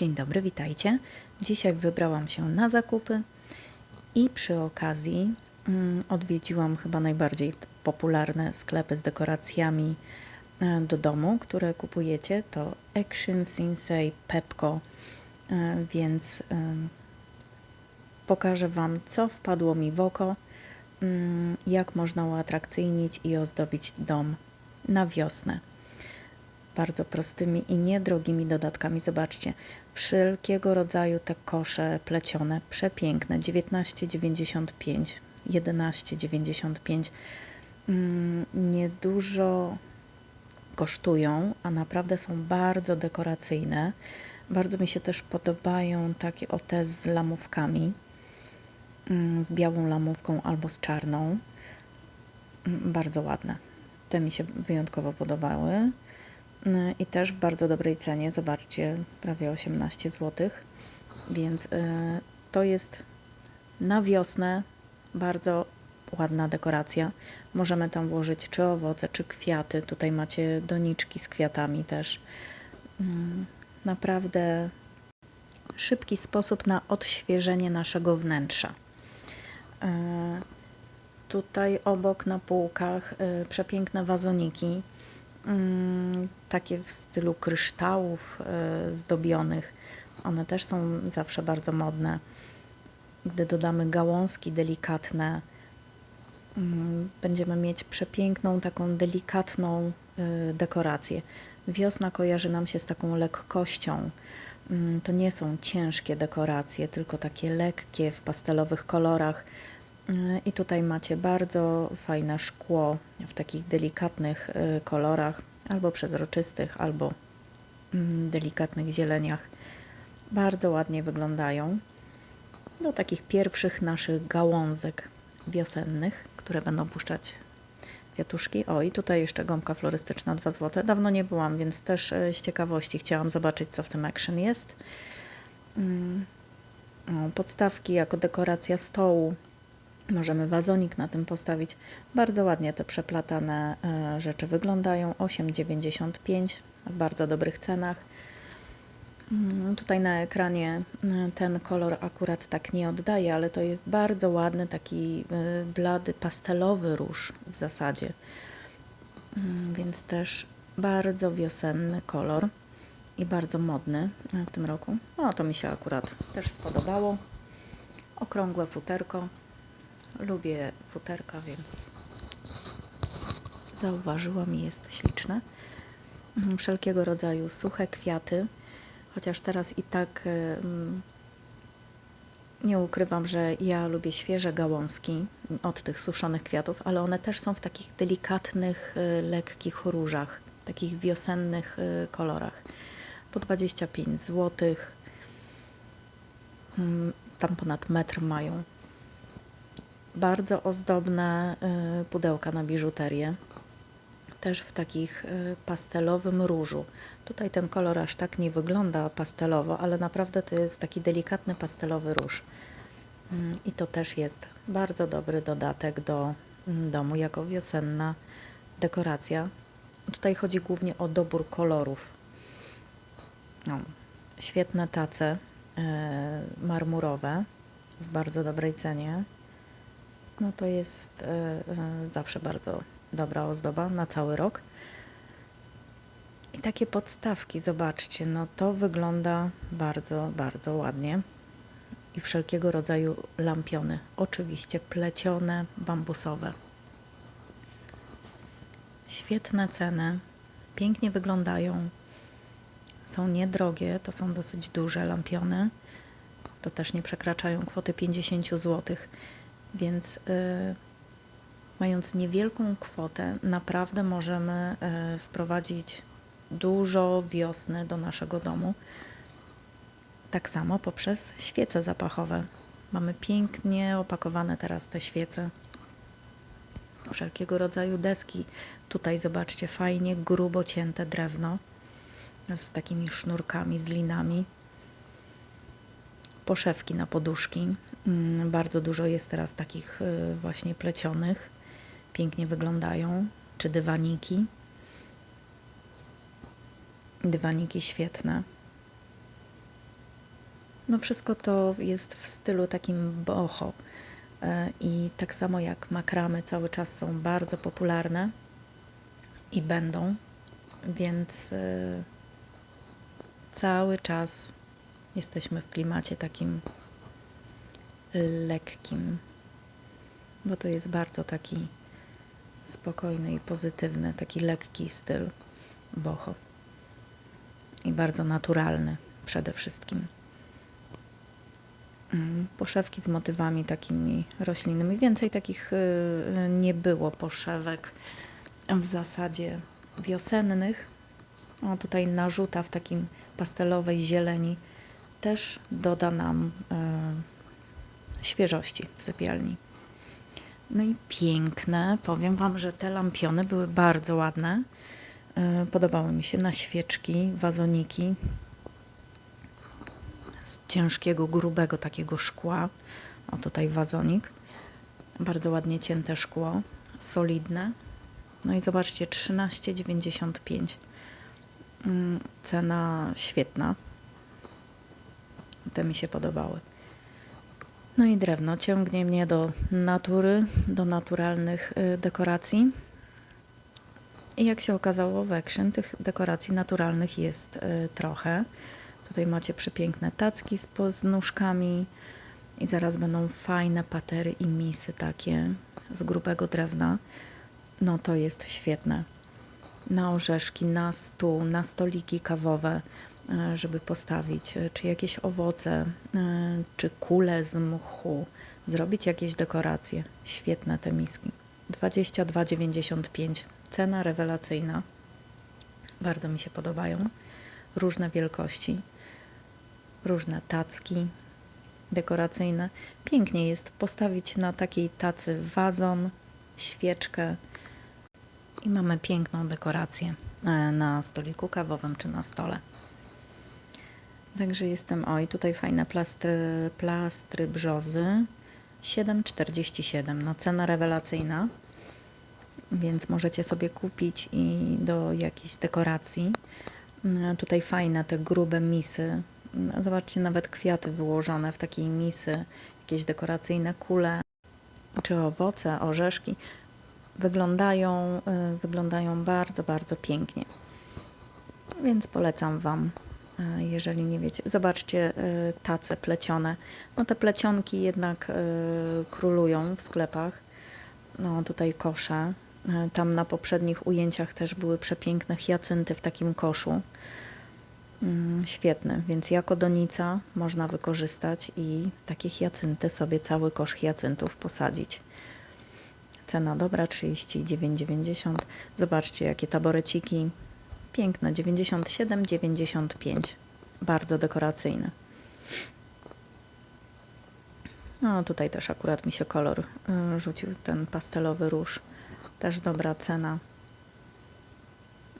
Dzień dobry, witajcie. Dzisiaj wybrałam się na zakupy i przy okazji mm, odwiedziłam chyba najbardziej popularne sklepy z dekoracjami e, do domu, które kupujecie. To Action, Sinsei, Pepco, e, więc pokażę Wam, co wpadło mi w oko, mm, jak można uatrakcyjnić i ozdobić dom na wiosnę bardzo prostymi i niedrogimi dodatkami. Zobaczcie, wszelkiego rodzaju te kosze plecione, przepiękne, 19,95, 11,95. Mm, Niedużo kosztują, a naprawdę są bardzo dekoracyjne. Bardzo mi się też podobają takie o z lamówkami, mm, z białą lamówką albo z czarną. Mm, Bardzo ładne. Te mi się wyjątkowo podobały. Y, i też w bardzo dobrej cenie. Zobaczcie, prawie 18 zł. Więc y, to jest na wiosnę bardzo ładna dekoracja. Możemy tam włożyć czy owoce, czy kwiaty. Tutaj macie doniczki z kwiatami też. Mm, Naprawdę szybki sposób na odświeżenie naszego wnętrza. Y, Tutaj obok na półkach przepiękne wazoniki takie w stylu kryształów e, zdobionych. One też są zawsze bardzo modne. Gdy dodamy gałązki delikatne, mm, będziemy mieć przepiękną, taką delikatną e, dekorację. Wiosna kojarzy nam się z taką lekkością. Mm, To nie są ciężkie dekoracje, tylko takie lekkie w pastelowych kolorach. Y, I tutaj macie bardzo fajne szkło w takich delikatnych y, kolorach, albo przezroczystych, albo mm, delikatnych zieleniach. Bardzo ładnie wyglądają. Do takich pierwszych naszych gałązek wiosennych, które będą puszczać kwiatuszki. O, i tutaj jeszcze gąbka florystyczna 2 zł. Dawno nie byłam, więc też y, z ciekawości chciałam zobaczyć, co w tym action jest. Mm, Podstawki jako dekoracja stołu. Możemy wazonik na tym postawić. Bardzo ładnie te przeplatane e, rzeczy wyglądają. 8,95 w bardzo dobrych cenach. Mm, Tutaj na ekranie e, ten kolor akurat tak nie oddaje, ale to jest bardzo ładny, taki e, blady, pastelowy róż w zasadzie. Mm, Więc też bardzo wiosenny kolor i bardzo modny w tym roku. No to mi się akurat też spodobało. Okrągłe futerko. Lubię futerka, więc zauważyłam i jest śliczne. Mhm, Wszelkiego rodzaju suche kwiaty, chociaż teraz i tak nie ukrywam, że ja lubię świeże gałązki od tych suszonych kwiatów, ale one też są w takich delikatnych, e, lekkich różach, takich wiosennych e, kolorach. Po 25 zł. Tam ponad metr mają bardzo ozdobne y, pudełka na biżuterię. Też w takich y, pastelowym różu. Tutaj ten kolor aż tak nie wygląda pastelowo, ale naprawdę to jest taki delikatny pastelowy róż. Mm, I to też jest bardzo dobry dodatek do mm, domu jako wiosenna dekoracja. Tutaj chodzi głównie o dobór kolorów. No, świetne tace e, marmurowe w bardzo dobrej cenie. No to jest e, e, zawsze bardzo dobra ozdoba na cały rok. I takie podstawki, zobaczcie, no to wygląda bardzo, bardzo ładnie. I wszelkiego rodzaju lampiony, oczywiście plecione, bambusowe. Świetne ceny, pięknie wyglądają. Są niedrogie, to są dosyć duże lampiony. To też nie przekraczają kwoty 50 zł. Więc y, mając niewielką kwotę, naprawdę możemy y, wprowadzić dużo wiosny do naszego domu. Tak samo poprzez świece zapachowe. Mamy pięknie opakowane teraz te świece. Wszelkiego rodzaju deski. Tutaj zobaczcie, fajnie grubo cięte drewno z takimi sznurkami, z linami. Poszewki na poduszki. Mm, Bardzo dużo jest teraz takich y, właśnie plecionych. Pięknie wyglądają. Czy dywaniki. Dywaniki świetne. No wszystko to jest w stylu takim boho. E, I tak samo jak makramy cały czas są bardzo popularne i będą, więc e, cały czas jesteśmy w klimacie takim lekkim, bo to jest bardzo taki spokojny i pozytywny, taki lekki styl boho i bardzo naturalny przede wszystkim. Mm, Poszewki z motywami takimi roślinnymi. Więcej takich y, nie było poszewek w zasadzie wiosennych. O, tutaj narzuta w takim pastelowej zieleni też doda nam y, świeżości w sypialni. No i piękne. Powiem Wam, że te lampiony były bardzo ładne. Y, Podobały mi się na świeczki, wazoniki z ciężkiego, grubego takiego szkła. O tutaj wazonik. Bardzo ładnie cięte szkło, solidne. No i zobaczcie, 13,95. Mm, Cena świetna. Te mi się podobały. No i drewno ciągnie mnie do natury, do naturalnych y, dekoracji. I jak się okazało, w Action tych dekoracji naturalnych jest y, trochę. Tutaj macie przepiękne tacki z, z nóżkami i zaraz będą fajne patery i misy takie z grubego drewna. No to jest świetne. Na orzeszki, na stół, na stoliki kawowe, żeby postawić, e, czy jakieś owoce, e, czy kule z mchu, zrobić jakieś dekoracje. Świetne te miski. 22,95. Cena rewelacyjna. Bardzo mi się podobają. Różne wielkości różne tacki dekoracyjne. Pięknie jest postawić na takiej tacy wazon, świeczkę i mamy piękną dekorację e, na stoliku kawowym czy na stole. Także jestem, oj, tutaj fajne plastry, plastry brzozy. 7,47. No cena rewelacyjna, więc możecie sobie kupić i do jakiejś dekoracji. Mm, Tutaj fajne te grube misy. Mm, Zobaczcie, nawet kwiaty wyłożone w takiej misy, jakieś dekoracyjne kule, czy owoce, orzeszki. Wyglądają, y, wyglądają bardzo, bardzo pięknie. Więc polecam Wam, jeżeli nie wiecie. Zobaczcie y, tace plecione. No te plecionki jednak y, królują w sklepach. No tutaj kosze. Y, Tam na poprzednich ujęciach też były przepiękne hiacynty w takim koszu. Mm, Świetny, więc jako donica można wykorzystać i takie hiacynty sobie cały kosz hiacyntów posadzić. Cena dobra 39,90. Zobaczcie jakie taboreciki. Piękne 97,95. Bardzo dekoracyjne. No tutaj też akurat mi się kolor y, rzucił, ten pastelowy róż. Też dobra cena.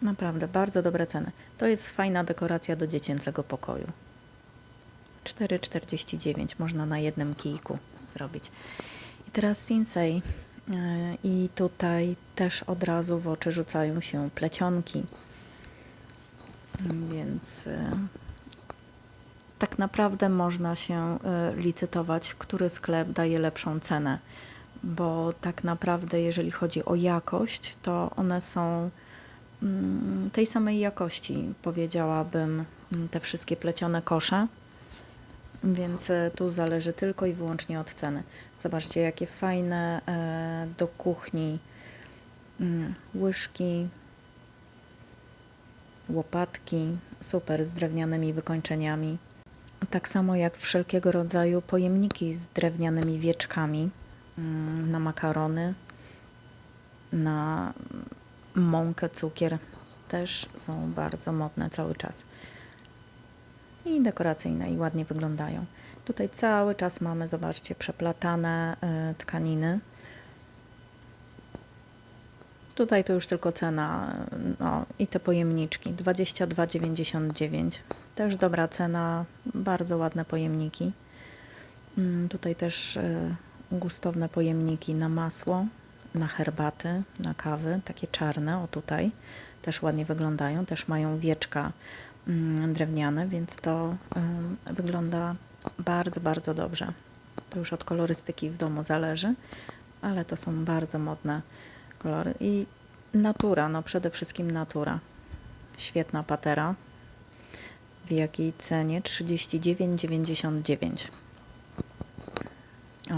Naprawdę, bardzo dobre ceny. To jest fajna dekoracja do dziecięcego pokoju. 4,49 można na jednym kijku zrobić. I teraz Sinsei. Yy, I tutaj też od razu w oczy rzucają się plecionki. Więc yy, tak naprawdę można się yy, licytować, który sklep daje lepszą cenę. Bo tak naprawdę, jeżeli chodzi o jakość, to one są mm, tej samej jakości, powiedziałabym, mm, te wszystkie plecione kosze. Więc e, tu zależy tylko i wyłącznie od ceny. Zobaczcie, jakie fajne do kuchni mm, łyżki, łopatki, super z drewnianymi wykończeniami. Tak samo jak wszelkiego rodzaju pojemniki z drewnianymi wieczkami mm, na makarony, na mąkę, cukier też są bardzo modne cały czas. I dekoracyjne i ładnie wyglądają. Tutaj cały czas mamy, zobaczcie, przeplatane y, tkaniny. Tutaj to już tylko cena no, i te pojemniczki 22,99. Też dobra cena, bardzo ładne pojemniki. Mm, Tutaj też y, gustowne pojemniki na masło, na herbaty, na kawy, takie czarne, o tutaj, też ładnie wyglądają, też mają wieczka mm, drewniane, więc to ym, wygląda Bardzo, bardzo dobrze. To już od kolorystyki w domu zależy, ale to są bardzo modne kolory. I natura, no przede wszystkim natura. Świetna patera. W jakiej cenie? 39,99.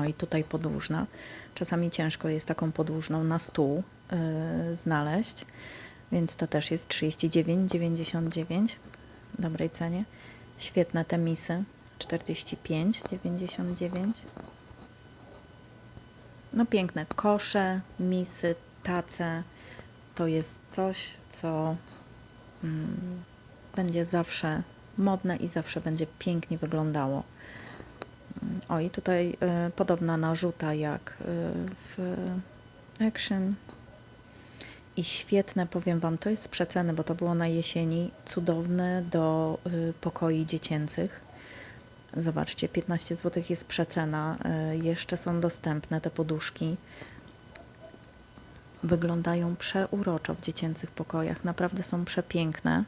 O i tutaj podłużna. Czasami ciężko jest taką podłużną na stół yy, znaleźć, więc to też jest 39,99 w dobrej cenie. Świetne te misy 45,99. No piękne kosze, misy, tace. To jest coś, co mm, będzie zawsze modne i zawsze będzie pięknie wyglądało. O i tutaj y, podobna narzuta jak y, w Action. I świetne, powiem Wam, to jest przeceny, bo to było na jesieni, cudowne do y, pokoi dziecięcych. Zobaczcie, 15 zł jest przecena, y, jeszcze są dostępne te poduszki. Wyglądają przeuroczo w dziecięcych pokojach, naprawdę są przepiękne.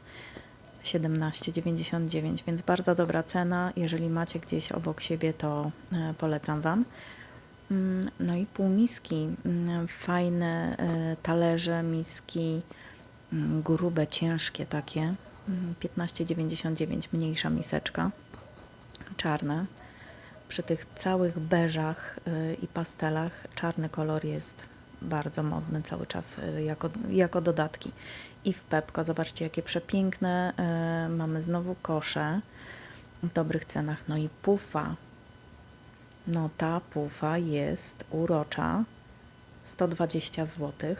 17,99, więc bardzo dobra cena. Jeżeli macie gdzieś obok siebie, to e, polecam Wam. Mm, No i półmiski, mm, fajne e, talerze, miski, mm, grube, ciężkie takie. Mm, 15,99 mniejsza miseczka, czarne. Przy tych całych beżach e, i pastelach czarny kolor jest bardzo modny cały czas e, jako, jako dodatki. I w Pepko, zobaczcie jakie przepiękne. e, Mamy znowu kosze w dobrych cenach. No i pufa. No ta pufa jest urocza. 120 zł.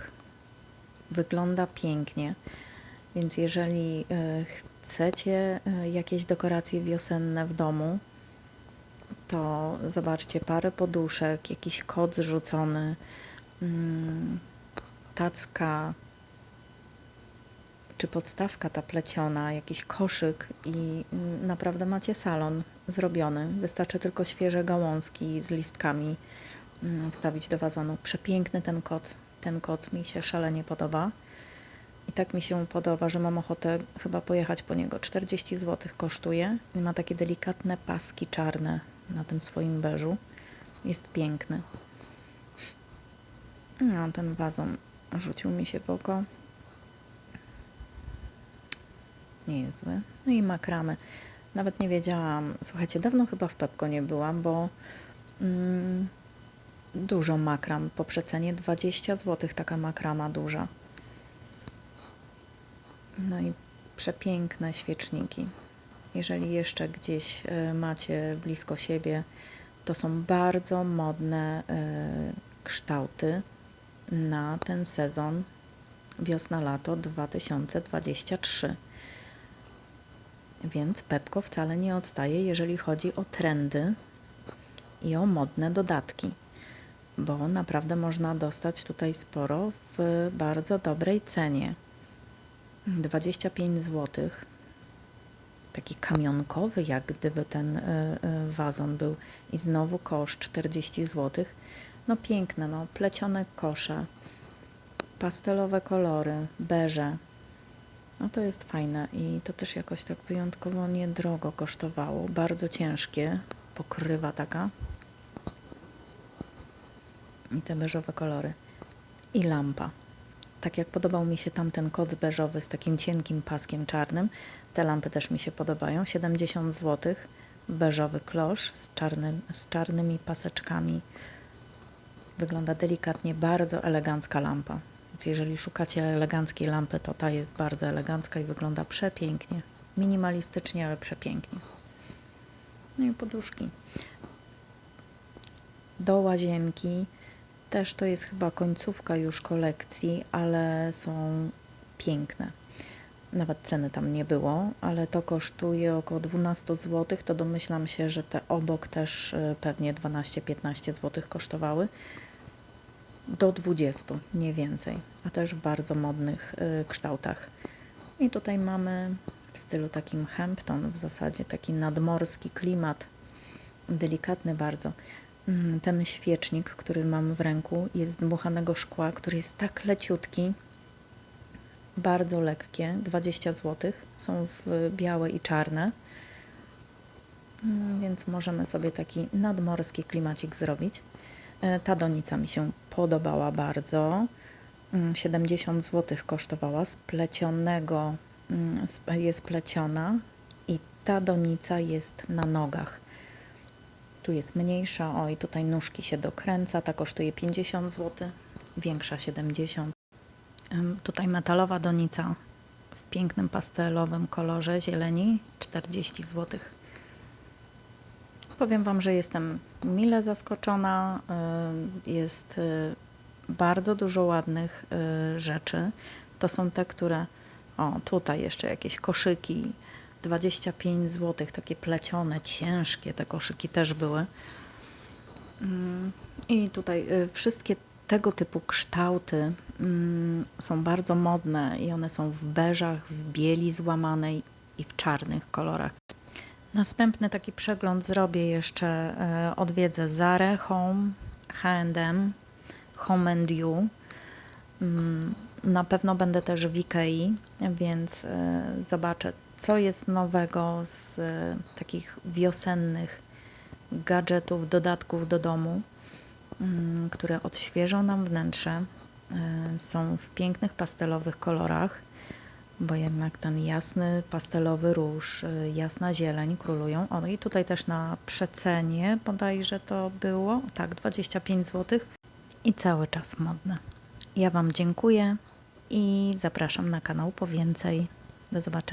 Wygląda pięknie. Więc jeżeli e, chcecie jakieś dekoracje wiosenne w domu, to zobaczcie parę poduszek, jakiś kot zrzucony, tacka czy podstawka ta pleciona, jakiś koszyk i mm, naprawdę macie salon zrobiony. Wystarczy tylko świeże gałązki z listkami mm, wstawić do wazonu. Przepiękny ten kot. Ten kot mi się szalenie podoba. I tak mi się podoba, że mam ochotę chyba pojechać po niego. 40 zł kosztuje. I ma takie delikatne paski czarne na tym swoim beżu. Jest piękny. No, ten wazon rzucił mi się w oko. Nie jest zły. No i makramy. Nawet nie wiedziałam. Słuchajcie, dawno chyba w Pepko nie byłam, bo mm, dużo makram po przecenie 20 zł taka makrama duża. No i przepiękne świeczniki. Jeżeli jeszcze gdzieś e, macie blisko siebie, to są bardzo modne e, kształty na ten sezon wiosna-lato 2023. Więc Pepko wcale nie odstaje, jeżeli chodzi o trendy i o modne dodatki, bo naprawdę można dostać tutaj sporo w bardzo dobrej cenie. 25 zł. Taki kamionkowy, jak gdyby ten y, y, wazon był. I znowu koszt 40 zł. No piękne, no plecione kosze, pastelowe kolory, beże. No to jest fajne i to też jakoś tak wyjątkowo niedrogo kosztowało. Bardzo ciężkie, pokrywa taka. I te beżowe kolory. I lampa. Tak jak podobał mi się tamten koc beżowy z takim cienkim paskiem czarnym, te lampy też mi się podobają. 70 zł. Beżowy klosz z, czarny, z czarnymi paseczkami. Wygląda delikatnie, bardzo elegancka lampa. Więc jeżeli szukacie eleganckiej lampy, to ta jest bardzo elegancka i wygląda przepięknie. Minimalistycznie, ale przepięknie. No i poduszki. Do łazienki też to jest chyba końcówka już kolekcji, ale są piękne. Nawet ceny tam nie było, ale to kosztuje około 12 zł. To domyślam się, że te obok też y, pewnie 12-15 zł kosztowały do 20, nie więcej, a też w bardzo modnych y, kształtach. I tutaj mamy w stylu takim Hampton, w zasadzie taki nadmorski klimat, delikatny bardzo. Mm, Ten świecznik, który mam w ręku, jest z dmuchanego szkła, który jest tak leciutki, bardzo lekkie, 20 zł. Są w białe i czarne, Mm, więc więc możemy sobie taki nadmorski klimacik zrobić. E, Ta donica mi się podobała bardzo. Mm, 70 zł kosztowała. Z plecionego mm, jest pleciona i ta donica jest na nogach. Tu jest mniejsza, o i tutaj nóżki się dokręca, ta kosztuje 50 zł, większa 70. Ym, Tutaj metalowa donica w pięknym pastelowym kolorze zieleni 40 zł. Powiem Wam, że jestem mile zaskoczona. y, Jest y, bardzo dużo ładnych y, rzeczy. To są te, które. O, tutaj jeszcze jakieś koszyki. 25 zł, takie plecione, ciężkie te koszyki też były. Mm, I tutaj wszystkie tego typu kształty mm, są bardzo modne i one są w beżach, w bieli złamanej i w czarnych kolorach. Następny taki przegląd zrobię jeszcze, e, odwiedzę Zara Home, H&M, Home and You. Mm, Na pewno będę też w Ikei, więc e, zobaczę, co jest nowego z e, takich wiosennych gadżetów, dodatków do domu, mm, które odświeżą nam wnętrze. Są w pięknych pastelowych kolorach bo jednak ten jasny pastelowy róż, y, jasna zieleń królują. O, i tutaj też na przecenie bodajże to było, tak, 25 zł i cały czas modne. Ja Wam dziękuję i zapraszam na kanał po więcej. Do zobaczenia.